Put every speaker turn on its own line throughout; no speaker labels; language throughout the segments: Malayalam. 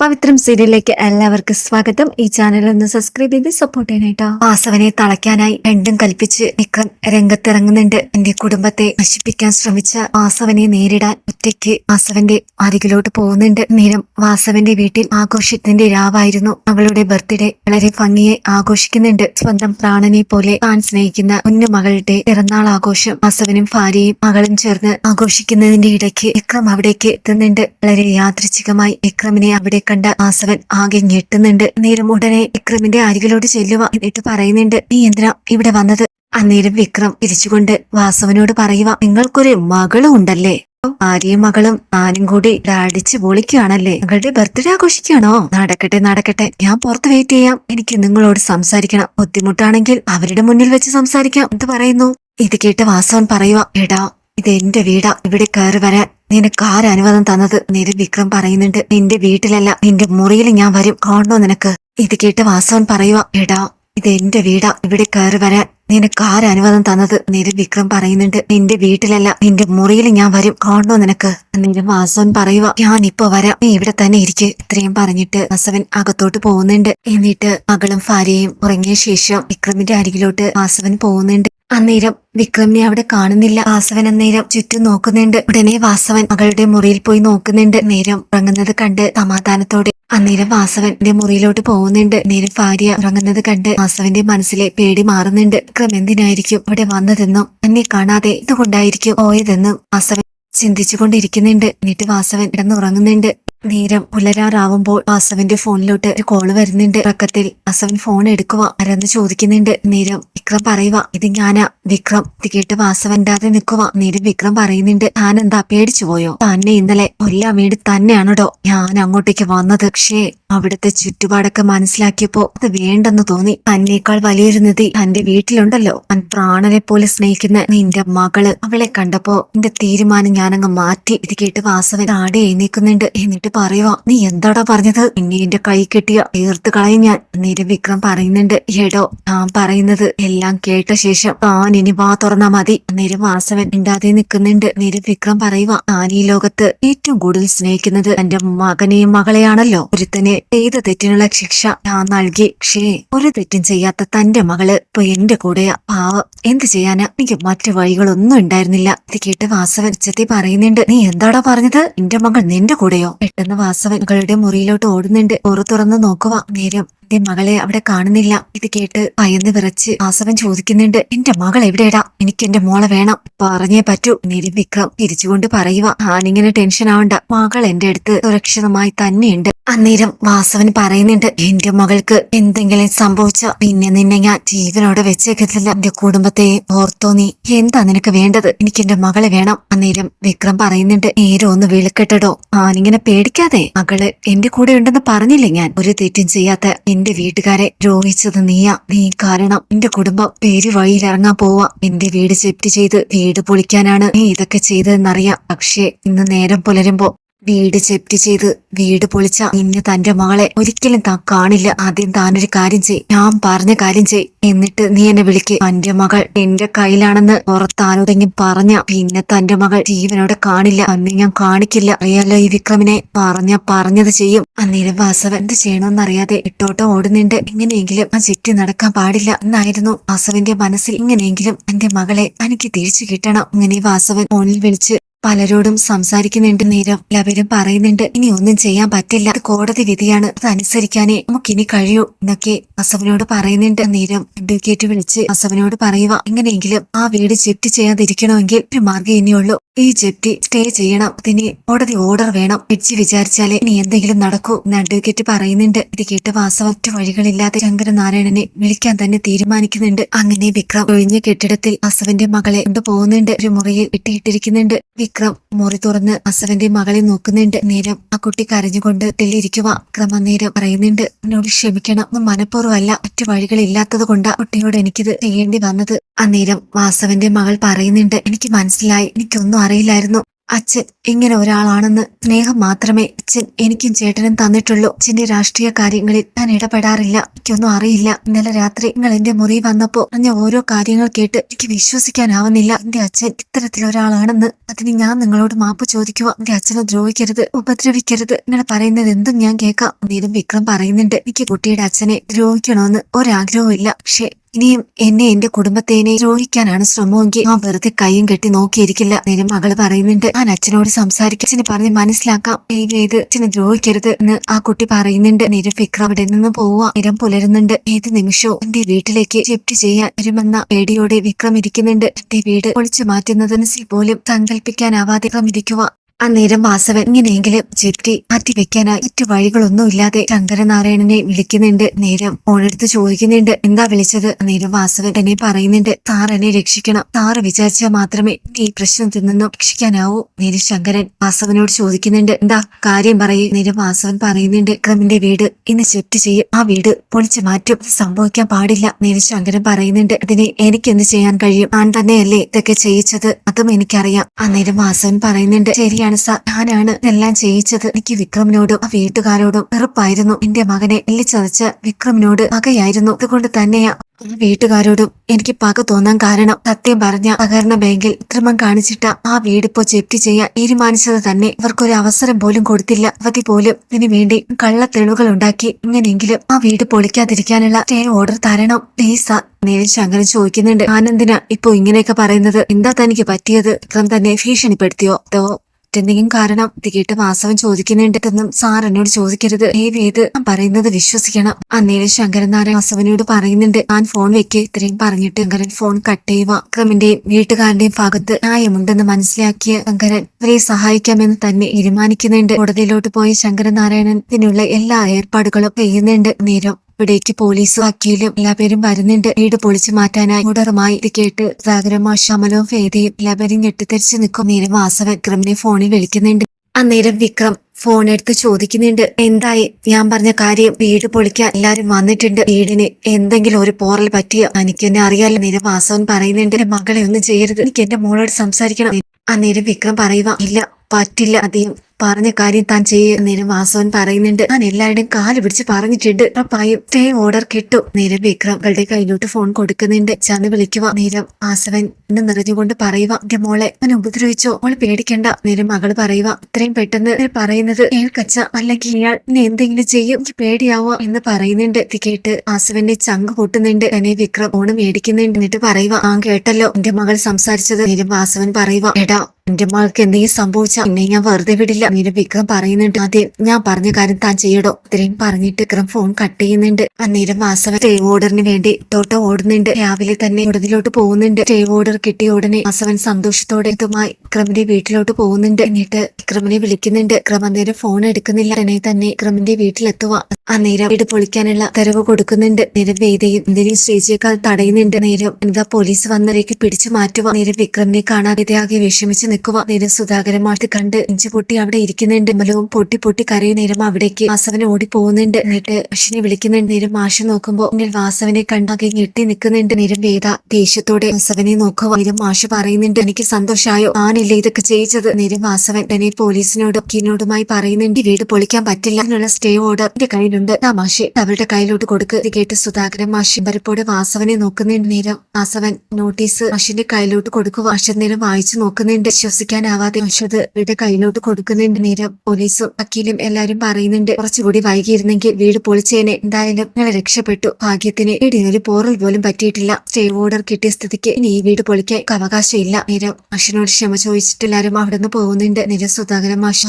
പവിത്രം സീരിയലിലേക്ക് എല്ലാവർക്കും സ്വാഗതം. ഈ ചാനൽ ഒന്ന് സബ്സ്ക്രൈബ് ചെയ്ത് സപ്പോർട്ട് ചെയ്യാനായിട്ടോ. വാസവനെ തളയ്ക്കാനായി രണ്ടും കൽപ്പിച്ച് വിക്രം രംഗത്തിറങ്ങുന്നുണ്ട്. എന്റെ കുടുംബത്തെ നശിപ്പിക്കാൻ ശ്രമിച്ച വാസവനെ നേരിടാൻ ഒറ്റയ്ക്ക് വാസവന്റെ അരികിലോട്ട് പോകുന്നുണ്ട്. നേരം വാസവന്റെ വീട്ടിൽ ആഘോഷത്തിന്റെ രാവായിരുന്നു. അവളുടെ ബർത്ത്ഡേ വളരെ ഭംഗിയെ ആഘോഷിക്കുന്നുണ്ട്. സ്വന്തം പ്രാണനെ പോലെ താൻ സ്നേഹിക്കുന്ന ഒന്നു മകളുടെ പിറന്നാൾ ആഘോഷം വാസവനും ഭാര്യയും മകളും ചേർന്ന് ആഘോഷിക്കുന്നതിന്റെ ഇടയ്ക്ക് വിക്രം അവിടേക്ക് എത്തുന്നുണ്ട്. വളരെ യാദൃച്ഛികമായി വിക്രമിനെ അവിടെ കണ്ട വാസവൻ ആകെ ഞെട്ടുന്നുണ്ട്. നേരം ഉടനെ വിക്രമിന്റെ അരികിലോട്ട് ചെല്ലുക എന്നിട്ട് പറയുന്നുണ്ട് നീ എന്തിനാ ഇവിടെ വന്നത്? അന്നേരം വിക്രം തിരിച്ചുകൊണ്ട് വാസവനോട് പറയുക നിങ്ങൾക്കൊരു മകളും ഉണ്ടല്ലേ? ഭാര്യയും മകളും ഞാനും കൂടി അടിച്ചു പൊളിക്കുകയാണല്ലേ? നിങ്ങളുടെ ബർത്ത്ഡേ ആഘോഷിക്കുകയാണോ? നടക്കട്ടെ നടക്കട്ടെ. ഞാൻ പുറത്ത് വെയിറ്റ് ചെയ്യാം. എനിക്ക് നിങ്ങളോട് സംസാരിക്കണം. ബുദ്ധിമുട്ടാണെങ്കിൽ അവരുടെ മുന്നിൽ വെച്ച് സംസാരിക്കാം. എന്ത് പറയുന്നു? ഇത് കേട്ട് വാസവൻ പറയുക എടാ ഇത് എന്റെ വീടാ. ഇവിടെ കയറി വരാൻ നിനക്ക് ആരനുവാദം തന്നത്? നിര വിക്രം പറയുന്നുണ്ട് നിന്റെ വീട്ടിലല്ല നിന്റെ മുറിയിൽ ഞാൻ വരും. കാണണോ നിനക്ക്? ഇത് കേട്ട് വാസവൻ പറയുക എടാ ഇത് എന്റെ വീടാ ഇവിടെ കയറി വരാൻ നിനക്ക് ആരനുവാദം തന്നത്? നിര വിക്രം പറയുന്നുണ്ട് നിന്റെ വീട്ടിലല്ല നിന്റെ മുറിയിൽ ഞാൻ വരും. കാണണോ നിനക്ക്? നിന്റെ വാസവൻ പറയുക ഞാൻ ഇപ്പൊ വരാം. നീ ഇവിടെ തന്നെ ഇരിക്ക്. ഇത്രയും പറഞ്ഞിട്ട് വാസവൻ അകത്തോട്ട് പോകുന്നുണ്ട്. എന്നിട്ട് മകളും ഭാര്യയും ഉറങ്ങിയ ശേഷം വിക്രമിന്റെ അരികിലോട്ട് വാസവൻ പോകുന്നുണ്ട്. അന്നേരം വിക്രമിനെ അവിടെ കാണുന്നില്ല. വാസവൻ അന്നേരം ചുറ്റും നോക്കുന്നുണ്ട്. ഉടനെ വാസവൻ മകളുടെ മുറിയിൽ പോയി നോക്കുന്നുണ്ട്. നേരം ഉറങ്ങുന്നത് കണ്ട് സമാധാനത്തോടെ അന്നേരം വാസവന്റെ മുറിയിലോട്ട് പോകുന്നുണ്ട്. നേരം ഭാര്യ ഉറങ്ങുന്നത് കണ്ട് വാസവന്റെ മനസ്സിലെ പേടി മാറുന്നുണ്ട്. വിക്രം എന്തിനായിരിക്കും അവിടെ വന്നതെന്നും എന്നെ കാണാതെ ഇതുകൊണ്ടായിരിക്കും പോയതെന്നും വാസവൻ ചിന്തിച്ചുകൊണ്ടിരിക്കുന്നുണ്ട്. എന്നിട്ട് വാസവൻ കിടന്നുറങ്ങുന്നുണ്ട്. നേരം പുലരാറാവുമ്പോൾ വാസവന്റെ ഫോണിലോട്ട് ഒരു കോൾ വരുന്നുണ്ട്. ഉറക്കത്തിൽ വാസവൻ ഫോൺ എടുക്കുക ആരെന്ന് ചോദിക്കുന്നുണ്ട്. നേരം വിക്രം പറയുക ഇത് ഞാനാ വിക്രം. ഇത് കേട്ട് വാസവൻ ഇണ്ടാതെ നിൽക്കുക നേരം വിക്രം പറയുന്നുണ്ട് താൻ എന്താ പേടിച്ചു പോയോ? തന്നെ ഇന്നലെ കൊല്ലാൻ വേണ്ടി തന്നെയാണോ ഞാൻ അങ്ങോട്ടേക്ക് വന്നത്. പക്ഷേ അവിടുത്തെ ചുറ്റുപാടൊക്കെ മനസ്സിലാക്കിയപ്പോ അത് വേണ്ടെന്ന് തോന്നി. തന്നേക്കാൾ വലിയൊരു നിധി തന്റെ വീട്ടിലുണ്ടല്ലോ. താൻ പ്രാണനെ പോലെ സ്നേഹിക്കുന്ന നിന്റെ മകൾ അവളെ കണ്ടപ്പോ എന്റെ തീരുമാനം ഞാനങ്ങ് മാറ്റി. ഇത് കേട്ട് വാസവൻ ആടെ എഴുന്നേക്കുന്നുണ്ട് എന്നിട്ട് പറയുക നീ എന്താടാ പറഞ്ഞത്? ഇനി എന്റെ കൈ കെട്ടിയ തീർത്ത് കളയും ഞാൻ. നേരെ വിക്രം പറയുന്നുണ്ട് എടോ ഞാൻ പറയുന്നത് എല്ലാം കേട്ട ശേഷം താൻ ഇനി വാ തുറന്നാ മതി. നേരെ വാസവൻ ഇണ്ടാതെ നിൽക്കുന്നുണ്ട്. നേരെ വിക്രം പറയുക താൻ ഈ ലോകത്ത് ഏറ്റവും കൂടുതൽ സ്നേഹിക്കുന്നത് എന്റെ മകനെയും മകളെയാണല്ലോ. ഒരുത്തനെ ചെയ്ത തെറ്റിനുള്ള ശിക്ഷ ഞാൻ നൽകി. ക്ഷേ ഒരു തെറ്റും ചെയ്യാത്ത തന്റെ മകൾ ഇപ്പൊ എന്റെ കൂടെയാ. പാവം എന്ത് ചെയ്യാനാ? എനിക്ക് മറ്റു വഴികളൊന്നും ഉണ്ടായിരുന്നില്ല. ഇത് കേട്ട് വാസവൻ ഉച്ചത്തി പറയുന്നുണ്ട് നീ എന്താടാ പറഞ്ഞത്? എന്റെ മകൾ നിന്റെ കൂടെയോ? പെട്ടെന്ന് വാസവൻ മകളുടെ മുറിയിലോട്ട് ഓടുന്നുണ്ട്. ഓറു തുറന്ന് നോക്കുക നേരം. എന്റെ മകളെ അവിടെ കാണുന്നില്ല. ഇത് കേട്ട് ഭയന്ന് വിറച്ച് വാസവൻ ചോദിക്കുന്നുണ്ട് എന്റെ മകൾ എവിടെയടാ? എനിക്ക് എന്റെ മോളെ വേണം. പറഞ്ഞേ പറ്റൂ നിരി വിക്രം തിരിച്ചുകൊണ്ട് പറയുക ഞാനിങ്ങനെ ടെൻഷൻ ആവണ്ട. മകൾ എന്റെ അടുത്ത് സുരക്ഷിതമായി തന്നെയുണ്ട്. അന്നേരം വാസവൻ പറയുന്നുണ്ട് എന്റെ മകൾക്ക് എന്തെങ്കിലും സംഭവിച്ച പിന്നെ നിന്നെ ഞാൻ ജീവനോടെ വെച്ചേക്കത്തില്ല. എന്റെ കുടുംബത്തെ ഓർത്തോ നീ. എന്താ നിനക്ക് വേണ്ടത്? എനിക്ക് എന്റെ മകളെ വേണം. അന്നേരം വിക്രം പറയുന്നുണ്ട് നേരെ ഒന്ന് വിളിക്കട്ടെടോ. ആനിങ്ങനെ പേടിക്കാതെ. മകൾ എന്റെ കൂടെ ഉണ്ടെന്ന് പറഞ്ഞില്ലേ ഞാൻ? ഒരു തെറ്റും ചെയ്യാത്ത എന്റെ വീട്ടുകാരെ രോഹിച്ചത് നീയാ നീ കാരണം. എന്റെ കുടുംബം പേര് വഴിയിൽ ഇറങ്ങാൻ പോവാ. എന്റെ വീട് ജപ്തി ചെയ്ത് വീട് പൊളിക്കാനാണ് നീ ഇതൊക്കെ ചെയ്തതെന്നറിയാം. പക്ഷേ ഇന്ന് നേരം പുലരുമ്പോ വീട് ജപ്തി ചെയ്ത് വീട് പൊളിച്ച ഇന്ന് തന്റെ മകളെ ഒരിക്കലും താൻ കാണില്ല. ആദ്യം താനൊരു കാര്യം ചെയ്. ഞാൻ പറഞ്ഞ കാര്യം ചെയ്. എന്നിട്ട് നീ എന്നെ വിളിക്ക്. തന്റെ മകൾ എന്റെ കയ്യിലാണെന്ന് പുറത്താരോടെങ്കിലും പറഞ്ഞ പിന്നെ തന്റെ മകൾ ജീവനോടെ കാണില്ല. അന്നെ ഞാൻ കാണിക്കില്ല. അറിയാലോ ഈ വിക്രമിനെ. പറഞ്ഞ പറഞ്ഞത് ചെയ്യും. അന്നേരം വാസവൻ എന്ത് ചെയ്യണമെന്നറിയാതെ ഇട്ടോട്ടോ ഓടുന്നുണ്ട്. എങ്ങനെയെങ്കിലും ആ ചുറ്റി നടക്കാൻ പാടില്ല എന്നായിരുന്നു വാസവന്റെ മനസ്സിൽ. ഇങ്ങനെയെങ്കിലും എന്റെ മകളെ തനിക്ക് തിരിച്ചു കിട്ടണം. ഇങ്ങനെ വാസവൻ ഫോണിൽ വിളിച്ച് പലരോടും സംസാരിക്കുന്നുണ്ട്. നേരം എല്ലാവരും പറയുന്നുണ്ട് ഇനി ഒന്നും ചെയ്യാൻ പറ്റില്ല. കോടതി വിധിയാണ്. അത് അനുസരിക്കാനേ നമുക്കിനി കഴിയൂ എന്നൊക്കെ അസവനോട് പറയുന്നുണ്ട്. നേരം അഡ്വക്കേറ്റ് വിളിച്ച് അസവനോട് പറയുക എങ്ങനെയെങ്കിലും ആ വീട് ജപ്തി ചെയ്യാതിരിക്കണമെങ്കിൽ ഒരു മാർഗം ഇനിയുള്ളൂ. ഈ ജപ്തി സ്റ്റേ ചെയ്യണം. അതിന് കോടതി ഓർഡർ വേണം. ജഡ്ജി വിചാരിച്ചാലേ ഇനി എന്തെങ്കിലും നടക്കൂ എന്ന് അഡ്വക്കേറ്റ് പറയുന്നുണ്ട്. ഇത് കേട്ട് വാസവറ്റ് വഴികളില്ലാതെ ശങ്കരനാരായണനെ വിളിക്കാൻ തന്നെ തീരുമാനിക്കുന്നുണ്ട്. അങ്ങനെ വിക്രം ഒഴിഞ്ഞ കെട്ടിടത്തിൽ അസവന്റെ മകളെ കൊണ്ടുപോകുന്നുണ്ട്. ഒരു മുറിയിൽ ഇട്ടിയിട്ടിരിക്കുന്നുണ്ട് വിക്രം മുറി തുറന്ന് അസവന്റെ മകളെ നോക്കുന്നുണ്ട്. നേരം ആ കുട്ടി കരഞ്ഞുകൊണ്ട് ഇരിക്കുക ക്രമനേരം പറയുന്നുണ്ട് എന്നോട് ക്ഷമിക്കണം. മനഃപൂർവമല്ല. മറ്റു വഴികളില്ലാത്തത് കൊണ്ടാ കുട്ടിയോട് എനിക്കിത് ചെയ്യേണ്ടി വന്നത്. അന്നേരം വാസവന്റെ മകൾ പറയുന്നുണ്ട് എനിക്ക് മനസ്സിലായി. എനിക്കൊന്നും അറിയില്ലായിരുന്നു. അച്ഛൻ ഇങ്ങനെ ഒരാളാണെന്ന് സ്നേഹം മാത്രമേ അച്ഛൻ എനിക്കും ചേട്ടനും തന്നിട്ടുള്ളൂ. അച്ഛന്റെ രാഷ്ട്രീയ കാര്യങ്ങളിൽ ഞാൻ ഇടപെടാറില്ല. എനിക്കൊന്നും അറിയില്ല. ഇന്നലെ രാത്രി നിങ്ങൾ എന്റെ മുറി വന്നപ്പോ പറഞ്ഞ ഓരോ കാര്യങ്ങൾ കേട്ട് എനിക്ക് വിശ്വസിക്കാനാവുന്നില്ല. എന്റെ അച്ഛൻ ഇത്തരത്തിലൊരാളാണെന്ന് അതിന് ഞാൻ നിങ്ങളോട് മാപ്പ് ചോദിക്കുക. എന്റെ അച്ഛനെ ദ്രോഹിക്കരുത് ഉപദ്രവിക്കരുത്. നിങ്ങൾ പറയുന്നത് എന്തും ഞാൻ കേൾക്കാം. നേരം വിക്രം പറയുന്നുണ്ട് എനിക്ക് കുട്ടിയുടെ അച്ഛനെ ദ്രോഹിക്കണമെന്ന് ഒരാഗ്രഹവും ഇല്ല പക്ഷെ ഇനിയും എന്നെ എന്റെ കുടുംബത്തേനെ ദ്രോഹിക്കാനാണ് ശ്രമമെങ്കിൽ ആ വെറുതെ കൈയും കെട്ടി നോക്കിയിരിക്കില്ല. നേരം മകൾ പറയുന്നുണ്ട് ഞാൻ അച്ഛനോട് സംസാരിക്കാം. അച്ഛനെ പറഞ്ഞ് മനസ്സിലാക്കാം. ഏത് അച്ഛനെ ദ്രോഹിക്കരുത് എന്ന് ആ കുട്ടി പറയുന്നുണ്ട്. നേരം ഫിക്ര അവിടെ നിന്ന് പോവുക. നേരം പുലരുന്നുണ്ട്. ഏത് നിമിഷവും എന്റെ വീട്ടിലേക്ക് ഷിഫ്റ്റ് ചെയ്യാൻ വരുമെന്ന പേടിയോടെ വിക്രം ഇരിക്കുന്നുണ്ട്. എന്റെ വീട് പൊളിച്ചു മാറ്റുന്നതിന് പോലും സങ്കല്പിക്കാനാവാതെ വിക്രം ഇരിക്കുക അന്നേരം വാസവൻ ഇങ്ങനെയെങ്കിലും ചെറ്റി മാറ്റിവെക്കാനായി മറ്റു വഴികളൊന്നുമില്ലാതെ ശങ്കരനാരായണനെ വിളിക്കുന്നുണ്ട്. നേരം ഓണെടുത്ത് ചോദിക്കുന്നുണ്ട് എന്താ വിളിച്ചത്? നേരം വാസവൻ എന്നെ പറയുന്നുണ്ട് താർ എന്നെ രക്ഷിക്കണം. താർ വിചാരിച്ചാൽ മാത്രമേ ഈ പ്രശ്നത്തിൽ നിന്നും രക്ഷിക്കാനാവൂ. നേരം ശങ്കരൻ വാസവനോട് ചോദിക്കുന്നുണ്ട് എന്താ? കാര്യം പറയും. നേരം വാസവൻ പറയുന്നുണ്ട് ക്രമിന്റെ വീട് ഇന്ന് ഷിഫ്റ്റ് ചെയ്യും. ആ വീട് പൊളിച്ചു മാറ്റും. സംഭവിക്കാൻ പാടില്ല. നേരം ശങ്കരൻ പറയുന്നുണ്ട് അതിനെ എനിക്കെന്ത് ചെയ്യാൻ കഴിയും? ഞാൻ തന്നെയല്ലേ ഇതൊക്കെ ചെയ്യിച്ചത്? അതും എനിക്കറിയാം. അന്നേരം വാസവൻ പറയുന്നുണ്ട് ശരിയാണ്. സാർ ഞാനാണ് ഇതെല്ലാം ചെയ്യിച്ചത്. എനിക്ക് വിക്രമിനോടും ആ വീട്ടുകാരോടും വെറുപ്പായിരുന്നു. എന്റെ മകനെ എല്ലിച്ചതച്ച വിക്രമിനോട് മകയായിരുന്നു. അതുകൊണ്ട് തന്നെയാ വീട്ടുകാരോടും എനിക്ക് പക തോന്നാൻ കാരണം സത്യം പറഞ്ഞ സഹകരണ ബാങ്കിൽ അക്രമം കാണിച്ചിട്ട ആ വീടിപ്പോ ജപ്തി ചെയ്യാൻ തീരുമാനിച്ചത് തന്നെ. ഇവർക്കൊരു അവസരം പോലും കൊടുത്തില്ല. അവധി പോലും ഇതിനു വേണ്ടി കള്ള തെളിവുകൾ ഉണ്ടാക്കി ഇങ്ങനെയെങ്കിലും ആ വീട് പൊളിക്കാതിരിക്കാനുള്ള സ്റ്റേ ഓർഡർ തരണം. പ്ലീസ് നേരിൽ അങ്ങനെ ചോദിക്കുന്നുണ്ട് ആനന്ദിന ഇപ്പൊ ഇങ്ങനെയൊക്കെ പറയുന്നത് എന്താ തനിക്ക് പറ്റിയത്? വിക്രം തന്നെ ഭീഷണിപ്പെടുത്തിയോ? അതോ എന്തെങ്കിലും കാരണം ഇത് കേട്ട് വാസവൻ ചോദിക്കുന്നുണ്ടെന്നും സാർ എന്നോട് ചോദിക്കരുത്. ഏ വേദ് ഞാൻ പറയുന്നത് വിശ്വസിക്കണം. അന്നേരം ശങ്കരൻ നാരായ വാസവനോട് പറയുന്നുണ്ട് ഞാൻ ഫോൺ വെക്ക്. ഇത്രയും പറഞ്ഞിട്ട് ശങ്കരൻ ഫോൺ കട്ട് ചെയ്യുക. വിക്രമിന്റെയും വീട്ടുകാരുടെയും ഭാഗത്ത് ന്യായമുണ്ടെന്ന് മനസ്സിലാക്കിയ ശങ്കരൻ ഇവരെ സഹായിക്കാമെന്ന് തന്നെ തീരുമാനിക്കുന്നുണ്ട്. കോടതിയിലോട്ട് പോയ ശങ്കരൻ നാരായണൻ ഇതിനുള്ള എല്ലാ ഏർപ്പാടുകളും ചെയ്യുന്നുണ്ട്. നേരം ഇവിടേക്ക് പോലീസും വക്കീലും എല്ലാവരും വരുന്നുണ്ട്. വീട് പൊളിച്ചു മാറ്റാനായി ഉടറുമായി ഇത് കേട്ട് സാഗരമോ ശമലവും ഫേദയും എല്ലാവരും ഞെട്ടിത്തെരിച്ച് നിൽക്കും. നേരം വാസവൻ വിക്രമിനെ ഫോണിൽ വിളിക്കുന്നുണ്ട്. അന്നേരം വിക്രം ഫോൺ എടുത്ത് ചോദിക്കുന്നുണ്ട് എന്തായി? ഞാൻ പറഞ്ഞ കാര്യം വീട് പൊളിക്കാൻ എല്ലാരും വന്നിട്ടുണ്ട്. വീടിന് എന്തെങ്കിലും ഒരു പോറൽ പറ്റിയ? എനിക്ക് എന്നെ അറിയാലോ. നേരം വാസവൻ പറയുന്നുണ്ട് "എന്റെ മകളെ ഒന്നും ചെയ്യരുത്. എനിക്ക് എന്റെ മോളോട് സംസാരിക്കണം. അന്നേരം വിക്രം പറയുക ഇല്ല പറ്റില്ല അധികം പറഞ്ഞ കാര്യം താൻ ചെയ്യുന്നതിന് വാസവൻ പറയുന്നുണ്ട്. ഞാൻ എല്ലാവരുടെയും കാൽ പിടിച്ച് പറഞ്ഞിട്ടുണ്ട്. ഉറപ്പായും സ്റ്റേ ഓർഡർ കിട്ടും. നേരം വിക്രമകളുടെ കയ്യിലോട്ട് ഫോൺ കൊടുക്കുന്നുണ്ട്. ചന്ന് വിളിക്കുക. നേരം വാസവൻ എന്ന് നിറഞ്ഞുകൊണ്ട് പറയുക. എന്റെ മോളെ ഞാൻ ഉപദ്രവിച്ചോ? മോൾ പേടിക്കണ്ട. നേരം മകൾ പറയുക. ഇത്രയും പെട്ടെന്ന് പറയുന്നത് കേൾക്കച്ച. അല്ലെങ്കിൽ ഇയാൾ ഇനി എന്തെങ്കിലും ചെയ്യും? എനിക്ക് പേടിയാവുക എന്ന് പറയുന്നുണ്ട്. ഇത് കേട്ട് വാസവന്റെ ചങ്ക് പൊട്ടുന്നുണ്ട്. എന്നെ വിക്രം ഫോണ് മേടിക്കുന്നുണ്ട്. എന്നിട്ട് പറയുക ആ കേട്ടല്ലോ. എന്റെ മകൾ സംസാരിച്ചത്. നേരം വാസവൻ പറയുക എടാ എന്റെ മകൾക്ക് എന്തെങ്കിലും സംഭവിച്ചാൽ എന്നെ ഞാൻ വെറുതെ വിടില്ല. അങ്ങനെ വിക്രം പറയുന്നുണ്ട്. ആദ്യം ഞാൻ പറഞ്ഞ കാര്യം താൻ ചെയ്യടോ. ഇത്രയും പറഞ്ഞിട്ട് വിക്രം ഫോൺ കട്ട് ചെയ്യുന്നുണ്ട്. അന്നേരം വാസവൻ സ്റ്റേ ഓർഡറിന് വേണ്ടി തോട്ടം ഓടുന്നുണ്ട്. രാവിലെ തന്നെ ഉടനിലോട്ട് പോകുന്നുണ്ട്. സ്റ്റേ ഓർഡർ കിട്ടിയ ഉടനെ വാസവൻ സന്തോഷത്തോടെ ഇതുമായി വിക്രമിന്റെ വീട്ടിലോട്ട് പോകുന്നുണ്ട്. എന്നിട്ട് വിക്രമിനെ വിളിക്കുന്നുണ്ട്. വിക്രം അന്നേരം ഫോൺ എടുക്കുന്നില്ല. ഉടനെ തന്നെ വിക്രമിന്റെ വീട്ടിലെത്തുക അന്നേരം വീട് പൊളിക്കാനുള്ള തെരവ് കൊടുക്കുന്നുണ്ട്. നേരം വേദയും എന്തെങ്കിലും ശ്രീജിയേക്കാൾ തടയുന്നുണ്ട്. നേരം എന്താ പോലീസ് വന്നവരേക്ക് പിടിച്ചു മാറ്റുക നേരം വിക്രമിനെ കാണാതെ ആകെ വിഷമിച്ച് നിൽക്കുക നേരം സുധാകരമായിട്ട് കണ്ട് ഇഞ്ചി പൊട്ടി അവിടെ ഇരിക്കുന്നുണ്ട്. മലവും പൊട്ടി പൊട്ടി നേരം അവിടേക്ക് വാസവൻ ഓടി പോകുന്നുണ്ട്. എന്നിട്ട് അശ്വിനെ വിളിക്കുന്നുണ്ട്. നേരം മാഷി നോക്കുമ്പോ ഇങ്ങനെ വാസവനെ കണ്ടാകെ ഞെട്ടി നിൽക്കുന്നുണ്ട്. നേരം വേദ ദേഷ്യത്തോടെ വാസവനെ നോക്കുക നേരം മാഷി പറയുന്നുണ്ട് എനിക്ക് സന്തോഷമായോ ആനല്ലേ ഇതൊക്കെ ചെയ്യിച്ചത്? നേരം വാസവൻ തന്നെ പോലീസിനോടും വക്കീലിനോടുമായി പറയുന്നുണ്ട് വീട് പൊളിക്കാൻ പറ്റില്ല. എന്നുള്ള സ്റ്റേ ഓർഡർ എന്റെ കയ്യിലുണ്ട്. ആ മാഷെ അവരുടെ കയ്യിലോട്ട് കൊടുക്ക്. ഇത് കേട്ട് സുധാകരൻ മാഷി വരപ്പോടെ വാസവനെ നോക്കുന്നുണ്ട്. നേരം വാസവൻ നോട്ടീസ് മാഷിന്റെ കയ്യിലോട്ട് കൊടുക്കുക മാഷ നേരം വായിച്ചു നോക്കുന്നുണ്ട്. വിശ്വസിക്കാനാവാതെ മാഷത് വീട് കയ്യിലോട്ട് കൊടുക്കുന്നുണ്ട്. നേരം പോലീസും വക്കീലും എല്ലാരും പറയുന്നുണ്ട്. കുറച്ചുകൂടി വൈകിയിരുന്നെങ്കിൽ വീട് പൊളിച്ചേനെ. എന്തായാലും ഞങ്ങളെ രക്ഷപ്പെട്ടു. ഭാഗ്യത്തിന് വീടിനൊരു പോറൽ പോലും പറ്റിയിട്ടില്ല. സ്റ്റേ ഓർഡർ കിട്ടിയ സ്ഥിതിക്ക് ഇനി ഈ വീട് പൊളിക്കാൻ അവകാശമില്ല. നേരം മാഷിനോട് ക്ഷമ ചോദിച്ചിട്ട് എല്ലാരും അവിടെ നിന്ന് പോകുന്നുണ്ട്. നേരം സുധാകരൻ മാഷ്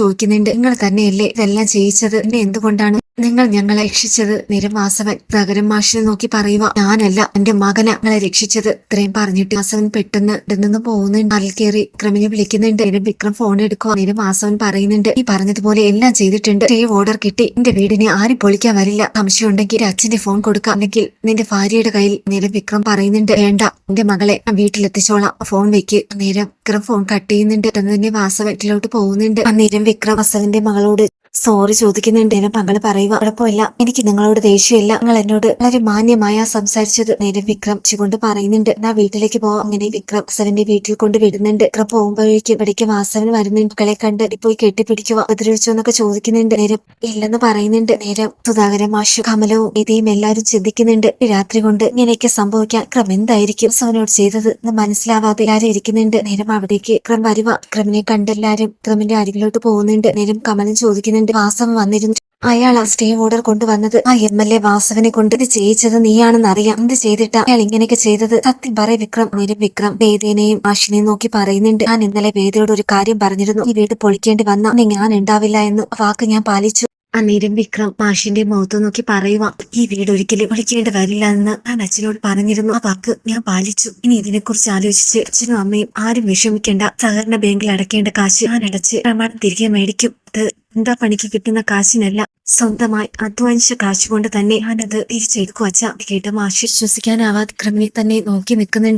ചോദിക്കുന്നുണ്ട്. നിങ്ങൾ തന്നെയല്ലേ ഇതെല്ലാം ചെയ്യിച്ചത്? എന്നെ എന്തുകൊണ്ടാണ് നിങ്ങൾ ഞങ്ങളെ രക്ഷിച്ചത്? നേരം വാസവൻ പ്രകരം മാഷിനെ നോക്കി പറയുക ഞാനല്ല എന്റെ മകനെ ഞങ്ങളെ രക്ഷിച്ചത്. ഇത്രയും പറഞ്ഞിട്ട് വാസവൻ പെട്ടെന്ന് ഇവിടെ നിന്ന് പോകുന്നുണ്ട്. കയറി വിക്രമിനെ വിളിക്കുന്നുണ്ട്. അതിന് വിക്രം ഫോൺ എടുക്കും. അതിന് വാസവൻ പറയുന്നുണ്ട്. ഈ പറഞ്ഞതുപോലെ എല്ലാം ചെയ്തിട്ടുണ്ട്. സേവ് ഓർഡർ കിട്ടി. എന്റെ വീടിനെ ആരും പൊളിക്കാൻ വരില്ല. സംശയം ഉണ്ടെങ്കിൽ അച്ഛന്റെ ഫോൺ കൊടുക്കാം. അല്ലെങ്കിൽ നിന്റെ ഭാര്യയുടെ കയ്യിൽ നേരം വിക്രം പറയുന്നുണ്ട്. വേണ്ട. എന്റെ മകളെ വീട്ടിലെത്തിച്ചോളാം. ഫോൺ വെക്ക്. നേരം വിക്രം ഫോൺ കട്ട് ചെയ്യുന്നുണ്ട്. തന്നെ വാസവ വീട്ടിലോട്ട് പോകുന്നുണ്ട്. അന്നേരം വിക്രം വാസവന്റെ മകളോട് സോറി ചോദിക്കുന്നുണ്ട്. എന്നെ മകൾ പറയുക. കുഴപ്പമില്ല. എനിക്ക് നിങ്ങളോട് ദേഷ്യമില്ല. നിങ്ങൾ എന്നോട് വളരെ മാന്യമായ സംസാരിച്ചത് നേരം വിക്രം ചുകൊണ്ട് പറയുന്നുണ്ട്. എന്നാ വീട്ടിലേക്ക് പോവാം. അങ്ങനെ വിക്രം വാസവന്റെ വീട്ടിൽ കൊണ്ട് വിടുന്നുണ്ട്. വിക്രം പോകുമ്പോഴേക്കും ഇടയ്ക്ക് വാസവൻ വരുന്നുണ്ട്. മക്കളെ കണ്ട് പോയി കെട്ടിപ്പിടിക്കുക ഉപദ്രവിച്ചോ എന്നൊക്കെ ചോദിക്കുന്നുണ്ട്. നേരം ഇല്ലെന്ന് പറയുന്നുണ്ട്. നേരം സുധാകരൻ മാഷു കമലവും ഇതേയും എല്ലാവരും ചിന്തിക്കുന്നുണ്ട്. രാത്രി കൊണ്ട് ഇങ്ങനെയൊക്കെ സംഭവിക്കാൻ ക്രം എന്തായിരിക്കും സോനോട് ചെയ്തത് എന്ന് മനസ്സിലാവാതെ എല്ലാവരും ഇരിക്കുന്നുണ്ട്. നേരം അവിടേക്ക് ക്രം വരുക ക്രമിനെ കണ്ടെല്ലാരും ക്രമിന്റെ അരികിലോട്ട് പോകുന്നുണ്ട്. നേരം കമലൻ ചോദിക്കുന്നുണ്ട്. വാസവൻ വന്നിരുന്നു. അയാൾ ആ സ്റ്റേ ഓർഡർ കൊണ്ടുവന്നത് ആ എം എൽ എ വാസവനെ കൊണ്ട്. ഇത് ചെയ്യിച്ചത് നീയാണെന്ന് അറിയാം. എന്ത് ചെയ്തിട്ട് അയാൾ ഇങ്ങനെയൊക്കെ ചെയ്തത്? സത്യം പറയ വിക്രം. നേരം വിക്രം. വേദേനെയും ആഷിനെയും നോക്കി പറയുന്നുണ്ട്. ഞാൻ ഇന്നലെ വേദയോട് ഒരു കാര്യം പറഞ്ഞിരുന്നു. ഈ വീട് പൊളിക്കേണ്ടി വന്ന. ഞാൻ ഉണ്ടാവില്ല എന്ന് വാക്ക് ഞാൻ പാലിച്ചു. അന്നേരം വിക്രം മാഷിന്റെ മുഖത്ത് നോക്കി പറയുക ഈ വീട് ഒരിക്കലും വിളിക്കേണ്ടി വരില്ല എന്ന് ഞാൻ അച്ഛനോട് പറഞ്ഞിരുന്നു. ആ വാക്ക് ഞാൻ പാലിച്ചു. ഇനി ഇതിനെക്കുറിച്ച് ആലോചിച്ച് അച്ഛനും അമ്മയും ആരും വിഷമിക്കേണ്ട. സഹകരണ ബാങ്കിൽ അടക്കേണ്ട കാശ് ഞാൻ അടച്ച് പ്രമാണം തിരികെ മേടിക്കും. അത് എന്താ പണിക്ക് കിട്ടുന്ന കാശിനല്ല. സ്വന്തമായി അധ്വാനിച്ച കാശ് കൊണ്ട് തന്നെ ഞാനത് തിരിച്ചെടുക്കും അച്ഛ. കേട്ട് മാഷി ശ്വസിക്കാനാവാതെ ക്രമിനെ തന്നെ നോക്കി നിൽക്കുന്നുണ്ട്.